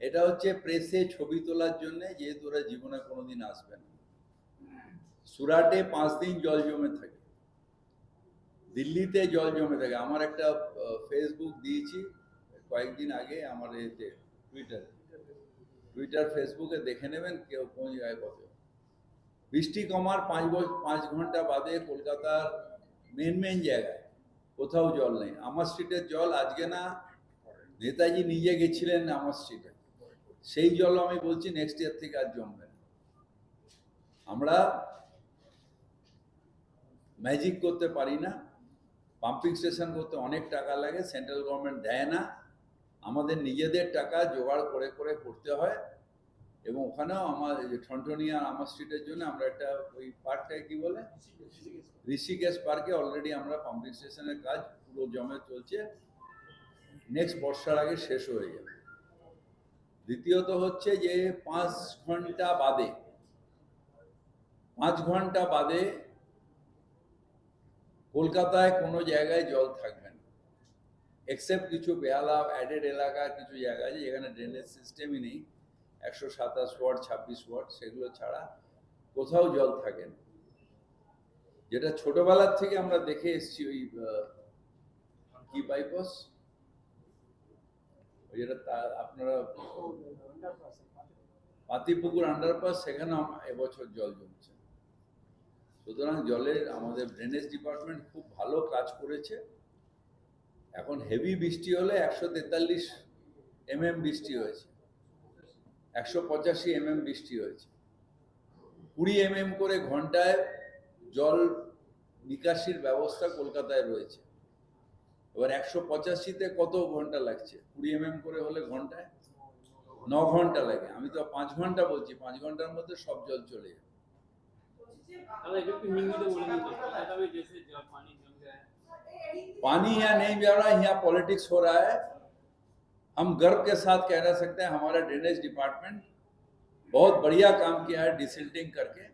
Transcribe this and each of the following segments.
এটা হচ্ছে প্রেসে ছবি তোলার জন্য, যেহেতু ওরা জীবনে কোনোদিন আসবে না। সুরাটে পাঁচ দিন জল জমে থাকে। দিল্লিতে জল জমে থাকে। আমার একটা ফেসবুক দিয়েছি কয়েকদিন আগে, আমার এতে টুইটারে টুইটার ফেসবুকে দেখে নেবেন কেউ কোন জায়গায় কত বৃষ্টি কমার পাঁচ পাঁচ ঘণ্টা বাদে কলকাতার মেন মেন জায়গায় কোথাও জল নেই। আমার স্ট্রিটের জল আজকে না নেতাজি নিজে গেছিলেন আমার স্ট্রিটে সেই জল আমি বলছি নেক্সট ইয়ার থেকে আর জমবে না। আমরা ম্যাজিক করতে পারি না। পাম্পিং স্টেশন করতে অনেক টাকা লাগে সেন্ট্রাল গভর্নমেন্ট দেয় না। আমাদের নিজেদের টাকা জোগাড় করে করে করতে হয়। এবং ওখানেও আমার ঠনঠনিয়া আমার স্ট্রিটের জন্য আমরা একটা ওই পার্কটাকে কি বলে? ঋষিকেশ পার্কে। অলরেডি আমরা পাম্পিং স্টেশনের কাজ পুরো জমে চলছে। নেক্সট বর্ষার আগে শেষ হয়ে যাবে। দ্বিতীয়ত হচ্ছে যে পাঁচ ঘণ্টা বাদে, পাঁচ ঘণ্টা বাদে কলকাতায় কোনো জায়গায় জল থাকবে না। এক্সেপ্ট কিছু বেহালা অ্যাডেড এলাকা, কিছু জায়গা আছে যেখানে ড্রেনেজ সিস্টেমই নেই। একশো সাতাশ ওয়ার্ড ছাব্বিশ ওয়ার্ড সেগুলো ছাড়া কোথাও জল থাকে না। যেটা ছোটবেলার থেকে আমরা দেখে এসেছি ওই কি বাইপাস যেটা আপনারা পাতিপুকুর আন্ডারপাস সেখানে এবছর জল জমছে। সুতরাং জলের আমাদের ড্রেনেজ ডিপার্টমেন্ট খুব ভালো কাজ করেছে। এখন হেভি বৃষ্টি হলে একশো তেতাল্লিশ এমএম বৃষ্টি হয়েছে। একশো পঁচাশি এমএম বৃষ্টি হয়েছে। কুড়ি এমএম করে ঘন্টায় জল নিকাশির ব্যবস্থা কলকাতায় রয়েছে। এবার একশো পঁচাশিতে কত ঘন্টা লাগছে কুড়ি এমএম করে হলে ঘন্টায় ন ঘন্টা লাগে আমি তো পাঁচ ঘন্টা বলছি পাঁচ ঘন্টার মধ্যে সব জল চলে যাবে अब एक व्यक्ति हिंदी तो बोलेंगे तो कलकत्ता में जैसे जब पानी जम गया है पानी यहाँ नहीं जा रहा है यहाँ पॉलिटिक्स हो रहा है हम गर्व के साथ कह रह सकते हैं हमारा ड्रेनेज डिपार्टमेंट बहुत बढ़िया काम किया है डिसिल्टिंग करके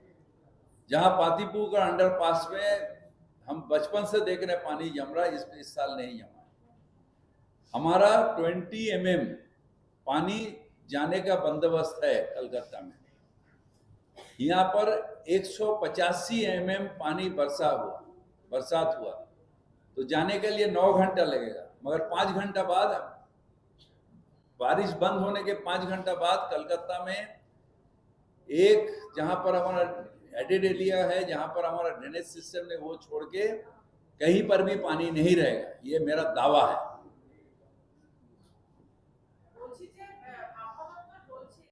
जहाँ पातीपुर का अंडर पास में हम बचपन से देख रहे पानी जम रहा इस, इस साल नहीं जमा हमारा 20 एम mm पानी जाने का बंदोबस्त है कलकत्ता में। यहाँ पर 185 एम पानी बरसा हुआ बरसात हुआ। तो जाने के लिए नौ घंटा लगेगा मगर पाँच घंटा बाद बारिश बंद होने के पाँच घंटा बाद कलकत्ता में एक जहाँ पर हमारा एडेड एरिया है जहाँ पर हमारा ड्रेनेज सिस्टम है वो छोड़ के कहीं पर भी पानी नहीं रहेगा। ये मेरा दावा है।